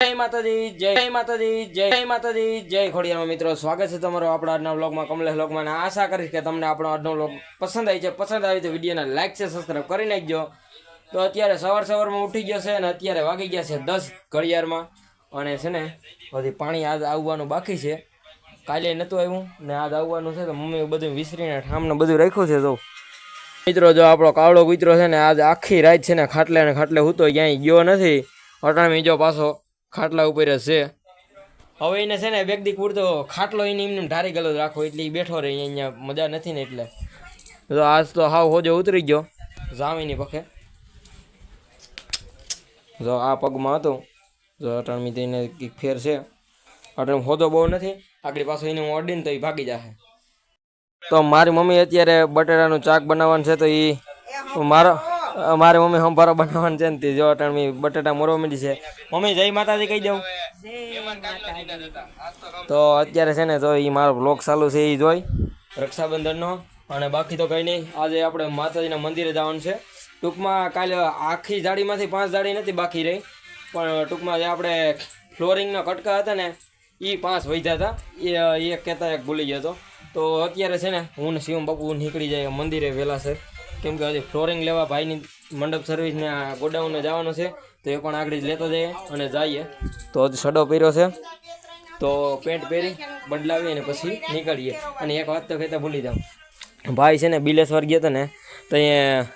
જય માતાજી જય માતાજી જય માતાજી, જય ખોડિયારમાં મિત્રો. સ્વાગત છે તમારો આપણા આજના વ્લોગમાં, કમલેશ વ્લોગમાં. આશા કરીશ કે તમને આપણો આજનો વ્લોગ પસંદ આવી છે. પસંદ આવી તો વિડીયોને લાઈક છે સબસ્ક્રાઈબ કરી નાખજો. તો અત્યારે સવાર સવારમાં ઉઠી ગયો છે અને અત્યારે વાગી ગયા છે દસ ઘડિયાળમાં. અને છે ને, હજી પાણી આજ આવવાનું બાકી છે. કાલે નહોતું આવ્યું ને આજ આવવાનું છે તો મમ્મીએ બધું વિસરીને ઠામને બધું રાખ્યું છે તો મિત્રો, જો આપણો કાવડો કૂતરો છે ને આજ આખી રાત છે ને ખાટલે ને ખાટલે હું તો ક્યાંય ગયો નથી. અટાણી જો પાછો ખાટલા ઉપર છે. હવે એને છે ને વ્યક્તિ પૂરતો ખાટલો એને એમને ઢારી ગયેલો રાખો એટલે એ બેઠો રહે અહીંયા મજા નથી ને એટલે. તો આજ તો હાવ હોજો ઉતરી ગયો. જામીની પખે. જો આ પગમાં હતો જો અટાણમી તો એને કંઈક ફેર છે. અટાણ હોદો બહુ નથી આગળ પાછો એને હું અડીને તો એ ભાગી જશે તો મારી મમ્મી અત્યારે બટેટાનું ચાક બનાવવાનું છે તો એ મારો મારી મમ્મી સંભારો બનાવવાનું છે ને તે જો અટાણમી બટેટા મોરવા માંડી છે. મમ્મી, જય માતાજી કહી દઉં. તો અત્યારે છે ને તો એ મારો બ્લોગ ચાલુ છે એ જોઈ, રક્ષાબંધનનો. અને બાકી તો કંઈ નહીં, આજે આપણે માતાજીના મંદિરે જવાનું છે. ટૂંકમાં કાલે આખી જાળીમાંથી પાંચ જાળી નથી બાકી રહી, પણ ટૂંકમાં જે આપણે ફ્લોરિંગના કટકા હતા ને એ પાંચ વધ્યા હતા. એ એક કહેતા એક ભૂલી ગયો હતો. તો અત્યારે છે ને, હું ને શિવમ બાપુ નીકળી જાય મંદિરે વહેલા છે. કેમ કે હજી ફ્લોરિંગ લેવા ભાઈની મંડપ સર્વિસને આ ગોડાઉનને જવાનું છે, તો એ પણ આગળ જ લેતો જઈએ અને જઈએ. તો હજી સડો પહેર્યો છે. તો પેન્ટ પહેરી બદલાવી અને પછી નીકળીએ. અને એક વાત તો કહેતા ભૂલી જાઉં. ભાઈ છે ને બિલેશ્વર ગયો હતો ને, તો અહીંયા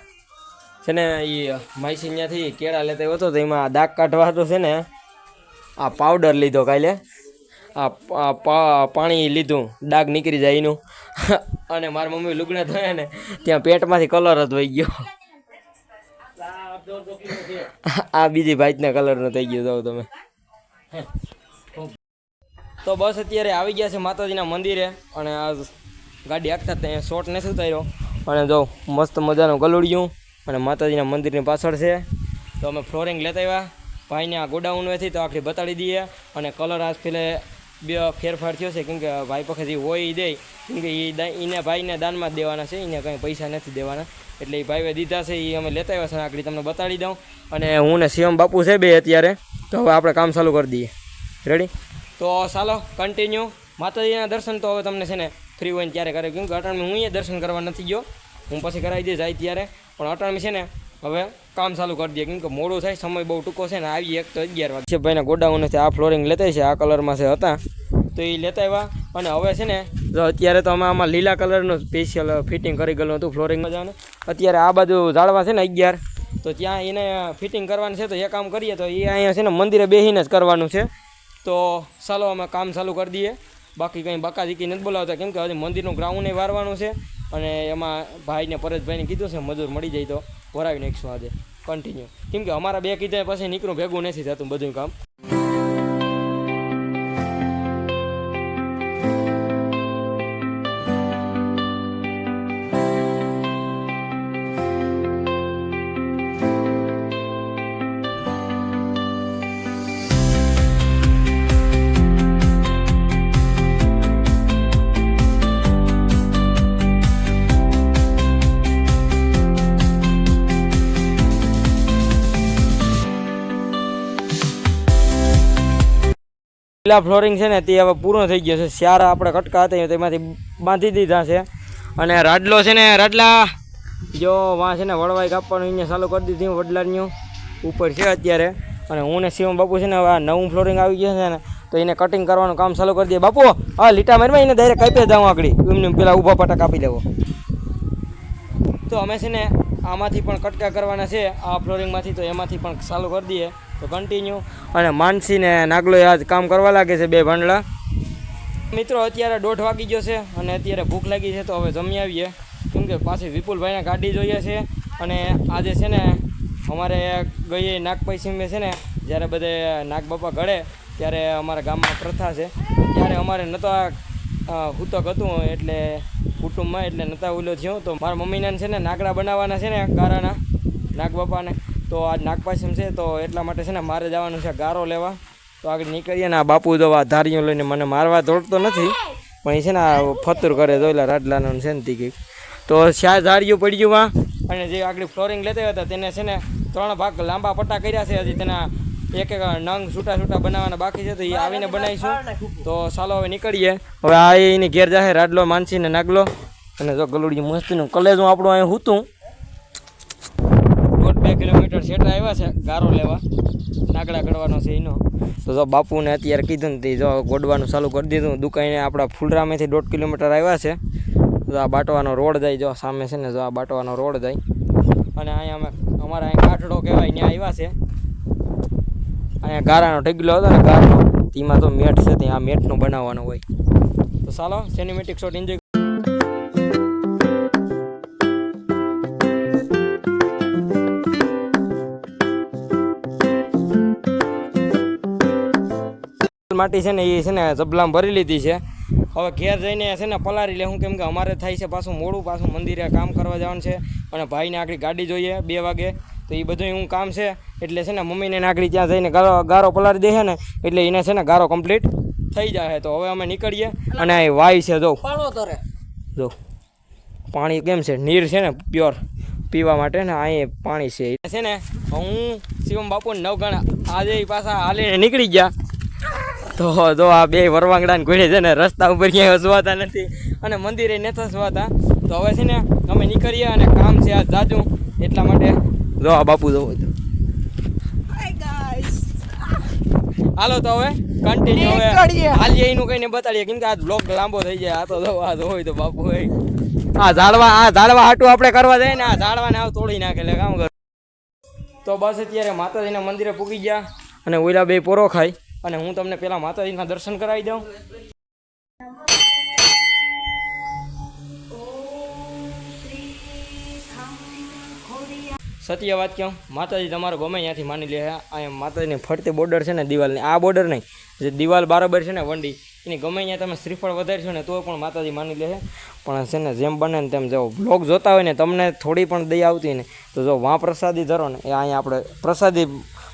છે ને એ માઈસી ત્યાંથી કેળા લેતા આવ્યો હતો, તો એમાં દાગ કાઢવા તો છે ને, આ પાવડર લીધો કાલે. આ પાણી લીધું ડાઘ નીકળી જાય એનું. અને મારા મમ્મી લુગડા ધોયા ને, ત્યાં પેટમાંથી કલર જ વહી ગયો. આ બીજી ભાઈના કલરનો થઈ ગયો, જાઓ તમે. તો બસ અત્યારે આવી ગયા છે માતાજીના મંદિરે, અને આ ગાડી હાંકતા ત્યાં શોર્ટ નથી ઉતાર્યો. અને જો, મસ્ત મજાનું ગલુડિયું, અને માતાજીના મંદિરની પાછળ છે. તો અમે ફ્લોરિંગ લેતા આવ્યા. ભાઈને આ ગોડાઉનમાંથી તો આખી બતાડી દઈએ, અને કલર આજ પેલે બે ફેરફાર થયો છે, કેમ કે ભાઈ પાસે જે હોય એ દે. કેમ કે એ એને ભાઈને દાનમાં જ દેવાના છે એને કંઈ પૈસા નથી દેવાના. એટલે એ ભાઈએ દીધા છે એ અમે લેતા આવ્યા છે આગળ તમને બતાડી દઉં. અને હું ને શિવમ બાપુ છે બે અત્યારે. તો હવે આપણે કામ ચાલુ કરી દઈએ. રેડી તો ચાલો કન્ટિન્યુ માતાજીના દર્શન તો હવે તમને છે ને ફ્રી હોય ત્યારે કરે કેમ કે અટાણમાં હું અહીંયા દર્શન કરવા નથી ગયો. હું પછી કરાવી દે જાય ત્યારે. પણ અટાણમાં છે ને હવે કામ ચાલુ કરી દઈએ, કેમ કે મોડું થાય, સમય બહુ ટૂંકો છે ને આવી એક તો અગિયાર વાગે. છે ભાઈના ગોડાઉનથી આ ફ્લોરિંગ લેતા છે, આ કલરમાં છે હતા, તો એ લેતા આવ્યા. અને હવે છે ને, જો અત્યારે તો અમે આમાં લીલા કલરનું સ્પેશિયલ ફિટિંગ કરી ગયેલું હતું ફ્લોરિંગમાં જવાનું અત્યારે આ બાજુ ઝાડવા છે ને, અગિયાર. તો ત્યાં એને ફિટિંગ કરવાનું છે, તો એ કામ કરીએ, તો એ અહીંયા છે ને, મંદિરે બેસીને જ કરવાનું છે. તો ચાલો, અમે કામ ચાલુ કરી દઈએ. બાકી કંઈ બકાજીકી નથી બોલાવતા, કેમ કે હજી મંદિરનું ગ્રાઉન્ડ વારવાનું છે. અને એમાં ભાઈને પરેશભાઈને કીધું છે, મજૂર મળી જાય તો. ભરાવી નાખીશું આજે કન્ટિન્યુ કેમ કે અમારા બે કીધા પછી નીકળું, ભેગું નથી થતું બધું કામ. પેલા ફ્લોરિંગ છે ને, તે હવે પૂરો થઈ ગયો છે. શ્યારા આપણે કટકા હતા તેમાંથી બાંધી દીધા છે. અને રાડલો છે ને, રાડલા જો વાં છે ને, વળવાઈ કાપવાનું અહીંયા ચાલુ કરી દીધી વડલાની ઉપર છે અત્યારે. અને હું ને શિવમ બાપુ છે ને, હવે આ નવું ફ્લોરિંગ આવી ગયું છે ને, તો એને કટિંગ કરવાનું કામ ચાલુ કરી દઈએ. બાપુ હા લીટા મારમાં એને ડાયરેક્ટ કાપી જાઉં આગળ. એમને પેલા ઊભા પટા કાપી લેવો તો અમે છે ને, આમાંથી પણ કટકા કરવાના છે, આ ફ્લોરિંગમાંથી તો એમાંથી પણ ચાલુ કરી દઈએ. તો કન્ટિન્યુ અને માનસી ને નાગલો આજ કામ કરવા લાગે છે બે ભાંડલા. મિત્રો અત્યારે દોઢ વાગી ગયો છે અને અત્યારે ભૂખ લાગી છે તો હવે જમી આવીએ. કેમ કે પાછી વિપુલભાઈને ગાડી જોઈએ છે અને આજે છે ને અમારે ગઈ નાગપૈસીમે છે ને જ્યારે બધે નાગ બાપા ગળે ત્યારે અમારા ગામમાં પ્રથા છે. ત્યારે અમારે નહોતા હૂતક હતું એટલે કુટુંબમાં એટલે નહોતા ઓલો થયો. તો મારા મમ્મીને છે ને નાગડા બનાવવાના છે ને ગારાના નાગ બાપાને તો આજ નાગપાસમ છે, તો એટલા માટે છે ને મારે જવાનું છે ગારો લેવા. તો આગળ નીકળીએ ને આ બાપુ તો આ ધારીઓ લઈને મને મારવા દોડતો નથી, પણ એ છે ને આ ફતુર કરે તો એટલે રાડલાનો છે ને તી તો શા ધારીઓ પડી ગયું અને જે આગળ ફ્લોરિંગ લેતા હતા, તેને છે ને ત્રણ ભાગ લાંબા પટ્ટા કર્યા છે, હજી તેના એક એક નંગ છૂટા છૂટા બનાવવાના બાકી છે, તો એ આવીને બનાવીશું. તો ચાલો હવે નીકળીએ. હવે આ એની ઘેર જાહે રાડલો માનસીને નાગલો. અને જો ગલુડી મસ્તીનું કલેજું આપણું અહીં હું દોઢ બે કિલોમીટર આવ્યા છે ગારો લેવા. નાગડા કરવાનો છે એનો. તો જો બાપુને અત્યારે કીધું ને જો ગોડવાનું ચાલુ કરી દીધું. દુકાને આપણા ફૂલરામેથી દોઢ કિલોમીટર આવ્યા છે. તો આ બાટવાનો રોડ જાય, જો સામે છે ને જો આ બાટવાનો રોડ જાય. અને અહીંયા અમે અમારા અહીંયા કાઠડો કહેવાય ત્યાં આવ્યા છે. અહીંયા ગારાનો ઢગલો હતો ને ગારનો. તેમાં તો મેટ છે, ત્યાં આ મેટનું બનાવવાનું હોય. તો ચાલો સિનેમેટિક શોટ એન્જોય માટી છે ને એ છે ને જબલામ ભરી લીધી છે. હવે ઘેર જઈને છે ને પલારી લે હું કેમ કે અમારે થાય છે પાછું મોડું પાછું મંદિરે કામ કરવા જવાનું છે. અને ભાઈને આગળ ગાડી જોઈએ બે વાગે. તો એ બધું હું કામ છે. એટલે છે ને મમ્મીને નાકડી ત્યાં જઈને ગારો ગારો પલારી દે છે ને એટલે એને છે ને ગારો કમ્પ્લીટ થઈ જાય તો હવે અમે નીકળીએ અને આ વાય છે જો. જો. પાણી કેમ છે? નીર છે ને પ્યોર. પીવા માટે ને અહીં પાણી છે. છે ને હું શિવમ બાપુ નવગણ આજે પાછા હાલીને નીકળી ગયા. તો જો આ બે વરવાંગડાને ઘોડે છે ને રસ્તા ઉપર ક્યાંય હસવાતા નથી અને મંદિરે નથી હસવાતા. તો હવે છે ને અમે નીકળીએ અને કામ છે આ જાજુ. એટલા માટે જો આ બાપુ જવો તો હાલો તો હવે કન્ટિન્યુ હવે. હાલીએ એનું કઈને બતાડીએ. કેમ કે આ બ્લોક લાંબો થઈ જાય. આ તો જો આ હોય તો બાપુ હોય. આ ઝાડવા આ ઝાડવા હાટું આપણે કરવા જાય ને આ ઝાડવાને આવ તોડી નાખે એટલે કામ કર. તો બસ અત્યારે માતાજીના મંદિરે પૂગી ગયા અને ઓઈલા બે પોરો ખાઈ અને હું તમને પેલા માતાજીના દર્શન કરાવી દઉં. સત્ય વાત કહું માતાજી તમારો ગમે ત્યાંથી માની લે અહીંયા માતાજીની ફરતી બોર્ડર છે ને દિવાલની. આ બોર્ડર નહીં. જે દિવાલ બરાબર છે ને વંડી, એની ગમે ત્યાં તમે શ્રીફળ વધારશો ને તો પણ માતાજી માની લે પણ છે ને જેમ બને ને તેમ જો બ્લોગ જોતા હોય ને તમને થોડી પણ દઈ આવતી ને, તો જો વાં પ્રસાદી ધરો ને, એ અહીંયા આપણે પ્રસાદી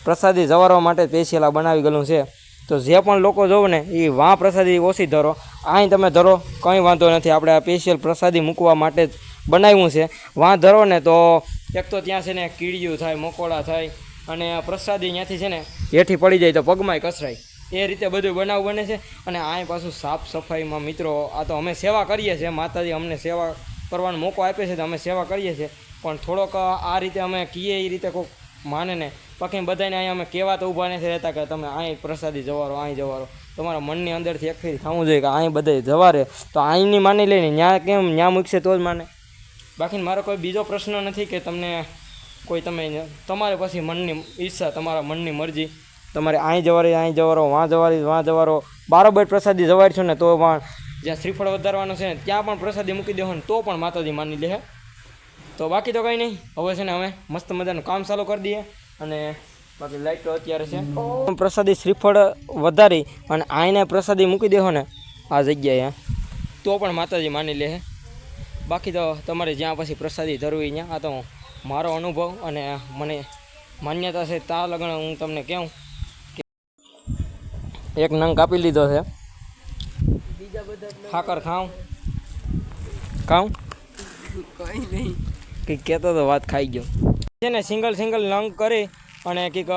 પ્રસાદી જવારવા માટે પેશિયલા બનાવી ગયેલું છે. તો જે પણ લોકો જોવો ને એ વાં પ્રસાદી ઓછી ધરો. અહીં તમે ધરો, કંઈ વાંધો નથી. આપણે આ સ્પેશિયલ પ્રસાદી મૂકવા માટે જ બનાવ્યું છે. વાં ધરો ને તો એક તો ત્યાં છે ને કીડિયું થાય, મકોડા થાય, અને પ્રસાદી ત્યાંથી છે ને હેઠી પડી જાય તો પગમાંય કસરાય. એ રીતે બધું બનાવ બને છે. અને આ પાછું સાફ સફાઈમાં મિત્રો, આ તો અમે સેવા કરીએ છીએ. માતાજી અમને સેવા કરવાનો મોકો આપે છે તો અમે સેવા કરીએ છીએ. પણ થોડોક આ રીતે અમે કહીએ એ રીતે કોઈક માને ને બાકી બધાને અહીંયા અમે કહેવા તો ઊભા નથી રહેતા કે તમે અહીં પ્રસાદી જવારો અહીં જવારો. તમારા મનની અંદરથી એક થવું જોઈએ કે અહીં બધે જવારે. તો અહીંની માની લઈને ન્યા કેમ ન્યા મૂકશે તો જ માને. બાકી મારો કોઈ બીજો પ્રશ્ન નથી કે તમને કોઈ તમે તમારે પછી મનની ઈચ્છા, તમારા મનની મરજી. તમારે અહીં જવારી અહીં જવારો, વાં જવારી, વાં જવારો. બારોબર પ્રસાદી જવારશો ને તો પણ જ્યાં શ્રીફળ વધારવાનું છે ને ત્યાં પણ પ્રસાદી મૂકી દેવો ને તો પણ માતાજી માની લે તો બાકી તો કંઈ નહીં. હવે છે ને અમે મસ્ત મજાનું કામ ચાલુ કરી દઈએ. અને બાકી લાઈટો અત્યારે છે. પ્રસાદી શ્રીફળ વધારી અને આઈને પ્રસાદી મૂકી દેહો ને. આ જગ્યાએ તો પણ માતાજી માની લે બાકી તો તમારે જ્યાં પછી પ્રસાદી ધરવી ત્યાં આ તો મારો અનુભવ અને મને માન્યતા છે તા લગ્ન હું તમને કહું કે એક નંગ કાપી લીધો છે. બીજા બધા ખાકર ખાઉં. ખાઉં? કંઈ નહીં. કે કહેતો તો વાત ખાઈ ગયો. છે ને સિંગલ સિંગલ નંગ કરી અને કંઈક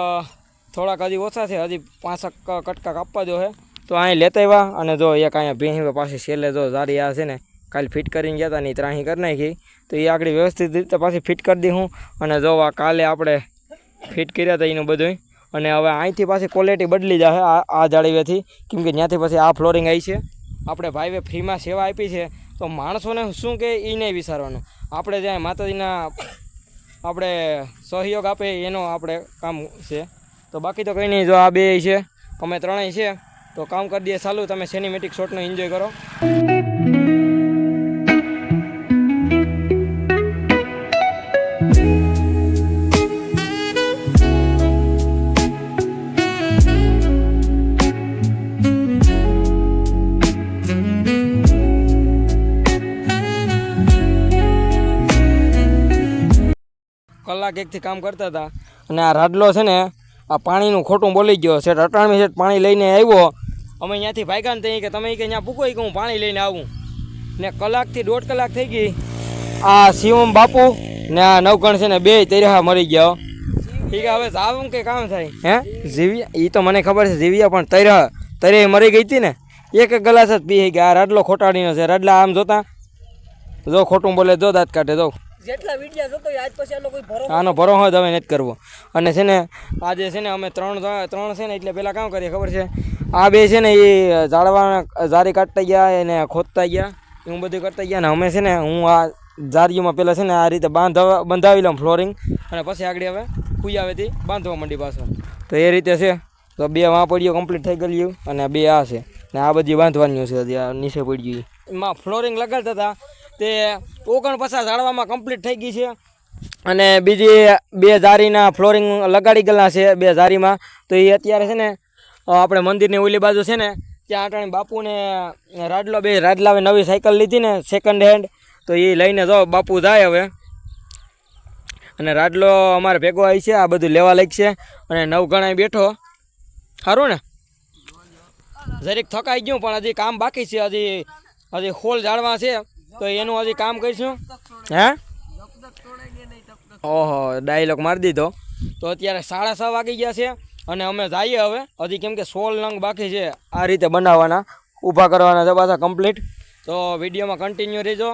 થોડાક હજી ઓછા છે, હજી પાંચક કટકા કાપવા જો છે તો અહીં લેતા આવ્યા અને જો એક અહીંયા ભેંસી પાસે છેલ્લે જો સારી આ છે ને, કાલે ફિટ કરીને ગયા હતા ને ત્રાહી કરી નાખી. તો એ આગળ વ્યવસ્થિત રીતે પાછી ફિટ કરી દઉં અને જો આ કાલે આપણે ફિટ કર્યા હતા એનું બધું અને હવે અહીંથી પાછી ક્વોલિટી બદલી જશે આ આ જાળીવેથી. કેમ કે ત્યાંથી પછી આ ફ્લોરિંગ આવી છે. આપણે ભાઈએ ફ્રીમાં સેવા આપી છે. તો માણસોને શું કે એ નહીં વિચારવાનું. આપણે જ્યાં માતાજીના આપણે સહયોગ આપે એનો આપણે કામ છે. તો બાકી તો કંઈ નહીં, જો આ બે છે, અમે ત્રણેય છે, તો કામ કરી દઈએ. ચાલુ તમે સિનેમેટિક શોટનો એન્જોય કરો. કલાક એકથી કામ કરતા હતા. અને આ રાડલો છે ને, આ પાણીનું ખોટું બોલી ગયો. સેટ અટાણમી સેટ પાણી લઈને આવ્યો. અમે ત્યાંથી ભાગ્યા ને કે તમે કે અહીંયા પૂકો કે હું પાણી લઈને આવું. ને કલાકથી દોઢ કલાક થઈ ગઈ. આ શિવમ બાપુ ને આ નવકણ છે ને બે તેરહા મરી ગયા ઠીક હવે જાવું કે કામ થાય? હે? જીવ્યા? એ તો મને ખબર છે જીવ્યા પણ તૈરા તરે મરી ગઈ હતી ને. એક ગ્લાસ જ પી ગયા આ રાડલો ખોટાડીનો છે. રાડલા આમ જોતા? જો ખોટું બોલે જો દાંત કાઢે, જો. જેટલા વિડિયા જોતો આજ પછી આનો કોઈ ભરો આનો ભરો હોય તમે નથી કરવો. અને છે ને આજે છે ને અમે ત્રણ ત્રણ છે ને એટલે પહેલાં કામ કરીએ ખબર છે? આ બે છે ને એ ઝાડવા જારી કાઢતા ગયા એને ખોદતા ગયા એવું બધું કરતા ગયા ને અમે છે ને હું આ ઝારીઓમાં પહેલાં છે ને આ રીતે બાંધવા બંધાવી લઉં ફ્લોરિંગ અને પછી આગળ હવે કુયાવેથી બાંધવા માંડી પાછો. તો એ રીતે છે તો બે વાં પડ્યો કમ્પ્લીટ થઈ ગયું અને બે આ છે. ને આ બધી બાંધવાની છે નીચે પડી ગઈ એમાં ફ્લોરિંગ લગાડતા હતા તે ઓગણપચાસ ઝાડવામાં કમ્પ્લીટ થઈ ગઈ છે. અને બીજી બે ઝારીના ફ્લોરિંગ લગાડી ગયેલા છે બે ઝારીમાં. તો એ અત્યારે છે ને આપણે મંદિરની ઓલી બાજુ છે ને, ત્યાં અટાણે બાપુને રાડલો, બે રાડલાવે નવી સાયકલ લીધી ને સેકન્ડ હેન્ડ તો એ લઈને જાઓ બાપુ જાય હવે. અને રાડલો અમારે ભેગો આવી છે, આ બધું લેવા છે. અને નવ ગણાય બેઠો. સારું ને? જરીક થકાઈ ગયું પણ હજી કામ બાકી છે, હજી હજી હોલ જાળવા છે. તો એનું હજી કામ કરીશું? હે? ઓહો ડાયલોગ મારી દીધો. તો અત્યારે સાડા છ વાગી ગયા છે અને અમે જઈએ હવે. હજી કેમ કે સોળ નંગ બાકી છે આ રીતે બનાવવાના ઊભા કરવાના છે પાછા કમ્પ્લીટ તો વિડીયોમાં કન્ટિન્યુ રહેજો.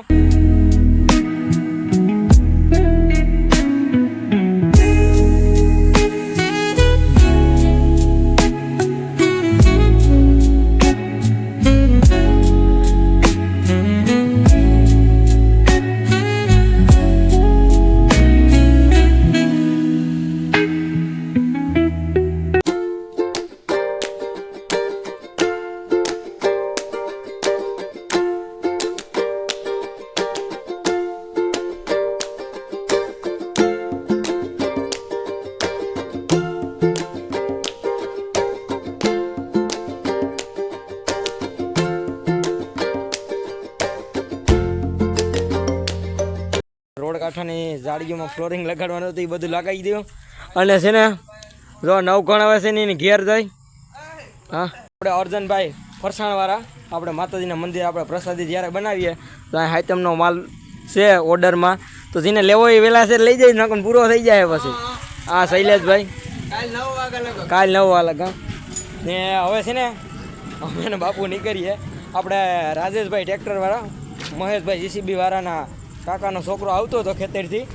રોડ કાંઠાની જાળીઓમાં ફ્લોરિંગ લગાડવાનું હતું, એ બધું લગાવી દઉં અને છે ને, જો નવ ગણ આવે છે ને, એની ઘેર જાય. હા? આપણે અર્જનભાઈ ફરસાણવાળા, આપણે માતાજીના મંદિર આપણે પ્રસાદી જ્યારે બનાવીએ, તો અહીં આઈટમનો માલ છે ઓર્ડરમાં. તો જેને લેવો એ વહેલા છે લઈ જાય, નકર પૂરો થઈ જાય પછી. હા, શૈલેષભાઈ. કાલ નવ વાગે ને હવે છે ને, અમે બાપુ નીકળીએ. આપણે રાજેશભાઈ ટ્રેક્ટરવાળા, મહેશભાઈ જીસીબી વાળાના કાકાનો છોકરો આવતો હતો ખેતરથી,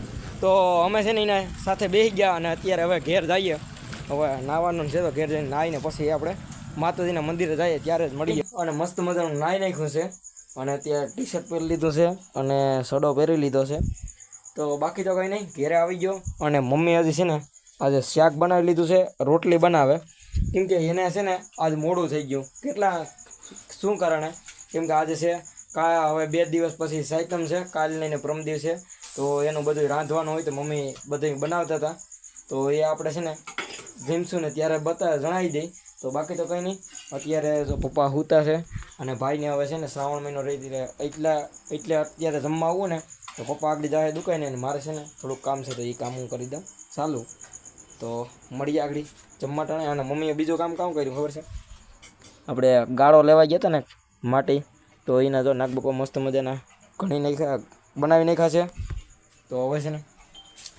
તો અમે છે ને એને સાથે બેસી ગયા અને અત્યારે હવે ઘેર જઈએ. હવે નાવાનું છે તો ઘેર જઈને નાહીને પછી આપણે માતાજીના મંદિરે જઈએ, ત્યારે જ મળીએ. અને મસ્ત મજાનું નાહી નાખ્યું છે. અને અત્યારે ટી શર્ટ પહેરી લીધું છે અને સડો પહેરી લીધો છે. તો બાકી તો કંઈ નહીં, ઘેરે આવી ગયો. અને મમ્મી હજી છે ને આજે શાક બનાવી લીધું છે, રોટલી બનાવે. કેમ કે એને છે ને આજ મોડું થઈ ગયું. કેટલા, શું કારણે? કેમ કે આજે છે કા હવે બે દિવસ પછી સાયકમ છે, કાલ લઈને પ્રમ દિવસે. તો એનું બધું રાંધવાનું હોય તો મમ્મી બધું બનાવતા હતા. તો એ આપણે છે ને જીમશું ને ત્યારે બતા જણાવી દઈ. તો બાકી તો કંઈ નહીં. અત્યારે જો પપ્પા સૂતા છે અને ભાઈને હવે છે ને શ્રાવણ મહિનો રહી એટલા એટલે અત્યારે જમવા આવું ને તો પપ્પા આગળ જાય દુકાને અને મારે છે ને થોડુંક કામ છે તો એ કામ હું કરી દઉં. ચાલુ. તો મળીએ આગળ જમવા ટાણે. અને મમ્મીએ બીજું કામ કામ કર્યું, ખબર છે? આપણે ગાળો લેવા ગયા હતા ને માટી. તો એના તો નાગબકો મસ્ત મજાના ઘણી નાખ્યા, બનાવી નાખ્યા છે. તો હવે છે ને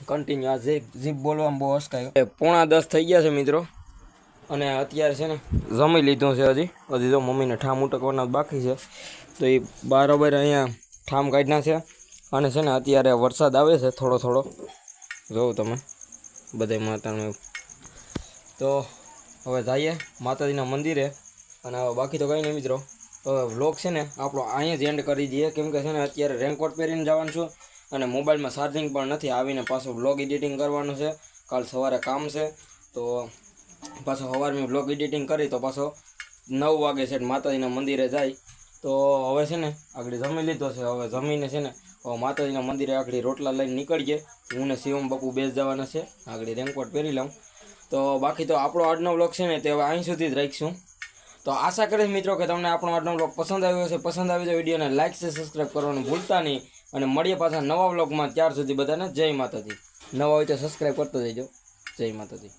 કન્ટિન્યુ આ જીપ જીભ બોલવામાં બહુ હસકાયો. એ પોણા દસ થઈ ગયા છે મિત્રો. અને અત્યારે છે ને જમી લીધું છે હજી. હજી તો મમ્મીને ઠામ ઉટકવાના બાકી છે. તો એ બરાબર અહીંયા ઠામ કાઢના છે. અને છે ને અત્યારે વરસાદ આવે છે થોડો થોડો. જોઉં તમે બધે માતાનું તો હવે જઈએ માતાજીના મંદિરે. અને હવે બાકી તો કંઈ નહીં મિત્રો. વ્લોગ છે ને આપણો અહીંયા જ એન્ડ કરી દઈએ. કેમ કે છે ને અત્યારે રેનકોટ પહેરીને જવાનું છું અને મોબાઈલમાં ચાર્જિંગ પણ નથી. આવીને પાછું વ્લોગ એડિટિંગ કરવાનું છે. કાલ સવારે કામ છે. તો પાછો સવારમાં વ્લોગ એડિટિંગ કરી તો પાછો નવ વાગે છે માતાજીના મંદિરે જાય. તો હવે છે ને આગળ જમી લીધો છે. હવે જમીને છે ને હવે માતાજીના મંદિરે આગળ રોટલા લઈને નીકળીએ. હું ને શિવમ બાપુ બેસ જવાના છે. આગળ રેનકોટ પહેરી લઉં. તો બાકી તો આપણો આજનો વ્લોગ છે ને તે હવે અહીં સુધી જ રાખીશું. તો આશા કરીશ મિત્રો કે તમને આપણો આજનો બ્લોગ પસંદ આવ્યો હશે. પસંદ આવી તો વિડીયોને લાઇક છે સબસ્ક્રાઈબ કરવાનું ભૂલતા નહીં. અને મળીએ પાછા નવા બ્લોગમાં ત્યાર સુધી બધાને જય માતાજી. નવા હોય તો સબસ્ક્રાઈબ કરતો જઈજો જય માતાજી.